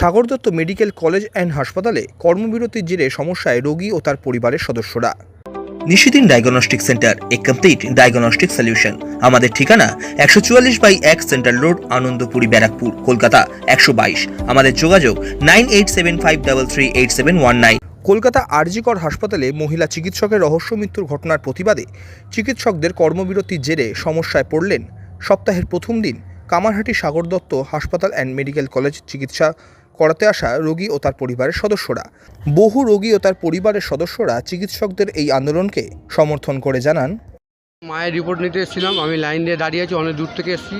Sagar Dutta medical college and হাসপাতালে কর্মবিরতির জেরে সমস্যায় রোগী ও তার পরিবারের সদস্যরা। Nishidin diagnostic centre a complete diagnostic solution আমাদের ঠিকানা একশো চুয়াল্লিশ বাই এক সেন্ট্রাল রোড আনন্দপুরি, ব্যারাকপুর, কলকাতা একশো বাইশ। আমাদের যোগাযোগ nine eight seven five double three eight seven one nine. Kolkata RG Kar হাসপাতালে মহিলা চিকিৎসকের রহস্য মৃত্যুর ঘটনার প্রতিবাদে চিকিৎসকদের কর্মবিরতির জেরে সমস্যায় পড়লেন সপ্তাহের প্রথম দিন কামারহাটি সাগর দত্ত হাসপাতাল অ্যান্ড মেডিকেল কলেজ চিকিৎসা করাতে আসা রোগী ও তার পরিবারের সদস্যরা। বহু রোগী ও তার পরিবারের সদস্যরা চিকিৎসকদের এই আন্দোলনকে সমর্থন করে জানান। মায়ের রিপোর্ট নিতে এসেছিলাম। আমি লাইন দিয়ে দাঁড়িয়ে আছি, অনেক দূর থেকে এসেছি।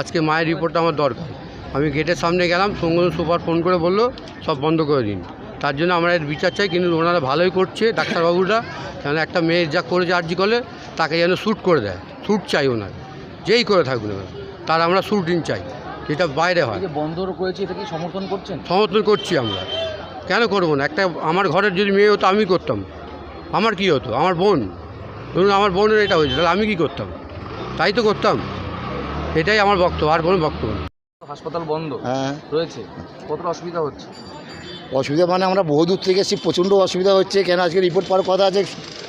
আজকে মায়ের রিপোর্টটা আমার দরকার। আমি গেটের সামনে গেলাম, সঙ্গে সুপার ফোন করে বলল, সব বন্ধ করে দিন। তার জন্য আমরা এর বিচার চাই, কিন্তু ওনারা ভালোই করছে, ডাক্তারবাবুরা। কেন একটা মেয়ের যা করেছে আর্জি করলে তাকে যেন শ্যুট করে দেয়। শ্যুট চাই ওনার। যেই করে থাকুন তার আমরা শ্যুটিং চাই। যেটা বাইরে হয়। যে বন্ধ করেছে এটা কি সমর্থন করছেন? সমর্থন করছি আমরা। কেন করব না? একটা আমার ঘরের যদি মেয়ে হতো আমি করতাম। আমার কি হতো? আমার বোন। ধরুন আমার বোনের এটা হয়েছে তাহলে আমি কি করতাম? তাই তো করতাম। এটাই আমার বক্তব্য আর কোনো বক্তব্য নেই। হাসপাতাল বন্ধ। হ্যাঁ। রয়েছে। কতটা অসুবিধা হচ্ছে? অসুবিধা মানে আমরা বহু দূর থেকে এসেছি প্রচণ্ড অসুবিধা হচ্ছে। কেন? আজকে রিপোর্ট পাওয়ার কথা আছে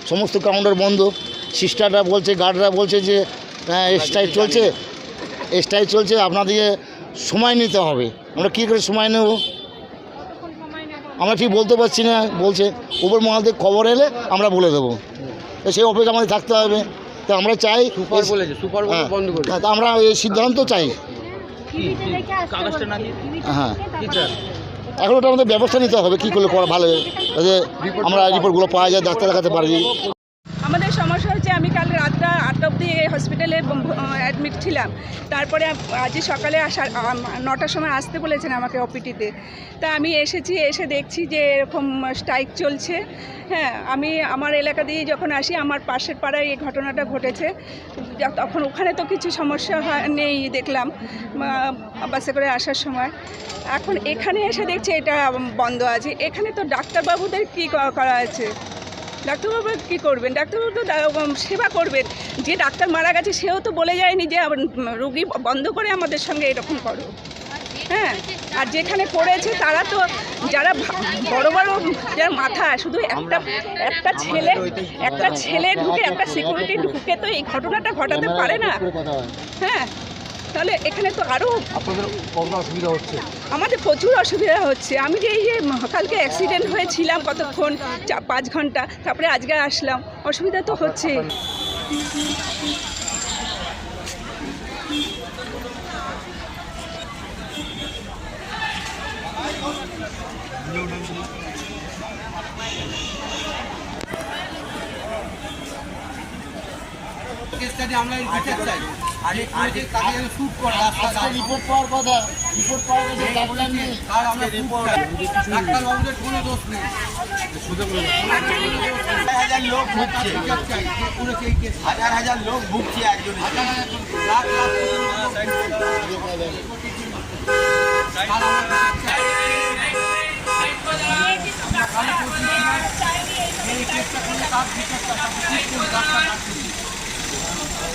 সমস্ত কাউন্টার বন্ধ। সিস্টাররা বলছে গার্ডরা বলছে যে হ্যাঁ স্ট্রাইক চলছে। স্ট্রাইক চলছে আপনাদেরকে সময় নিতে হবে। আমরা কী করে সময় নেব? আমরা ঠিক বলতে পারছি না বলছে উপর মহল থেকে খবর এলে আমরা বলে দেবো। তো সেই অপেক্ষা আমাদের থাকতে হবে। তো আমরা চাই সুপার বলেছে সুপার বলে হ্যাঁ, তা আমরা এই সিদ্ধান্ত চাই। হ্যাঁ। এখন ওটা আমাদের ব্যবস্থা নিতে হবে কী করলে করা ভালো। যাতে আমরা রিপোর্টগুলো পাওয়া যায় ডাক্তার দেখাতে পারি আমাদের সমস্যা হচ্ছে, আমি কাল রাতটা আটটা এই হসপিটালে অ্যাডমিট ছিলাম। তারপরে আপ- আজ সকালে আসার নটার সময় আসতে বলেছেন আমাকে অপিটিতে তা আমি এসেছি, এসে দেখছি যে এরকম স্ট্রাইক চলছে। হ্যাঁ আমি আমার এলাকা দিয়ে যখন আসি, আমার পাশের পাড়ায় এই ঘটনাটা ঘটেছে। তখন ওখানে তো কিছু সমস্যা নেই দেখলাম বাসে করে আসার সময়। এখন এখানে এসে দেখছি এটা বন্ধ আছে। এখানে তো ডাক্তারবাবুদের ক- করা আছে? ডাক্তারবাবু কী করবেন? ডাক্তারবাবু সেবা করবেন। যে ডাক্তার মারা গেছে, সেও তো বলে যায়নি যে রুগী বন্ধ করে আমাদের সঙ্গে এরকম করো। হ্যাঁ আর যেখানে করেছে তারা তো যারা বড় বড় যারা মাথা, শুধু একটা একটা ছেলে একটা ছেলে ঢুকে, একটা সিকিউরিটি ঢুকে তো এই ঘটনাটা ঘটাতে পারে না। হ্যাঁ তাহলে এখানে তো আরও আপনাদের কতটা অসুবিধা হচ্ছে? আমাদের প্রচুর অসুবিধা হচ্ছে। আমি যে এই যে কালকে অ্যাক্সিডেন্ট হয়েছিলাম কতক্ষণ পাঁচ ঘণ্টা তারপরে আজকে আসলাম অসুবিধা তো হচ্ছে আমরা বিচার চাই। শ্যুট করে রিপোর্ট পাওয়ার কথা রিপোর্ট পাওয়ার কথা ডাক্তার নেই আর আমরা কোনো দোষ নেই। হাজার লোক ভুগছে। হাজার হাজার লোক ভুগছে একজন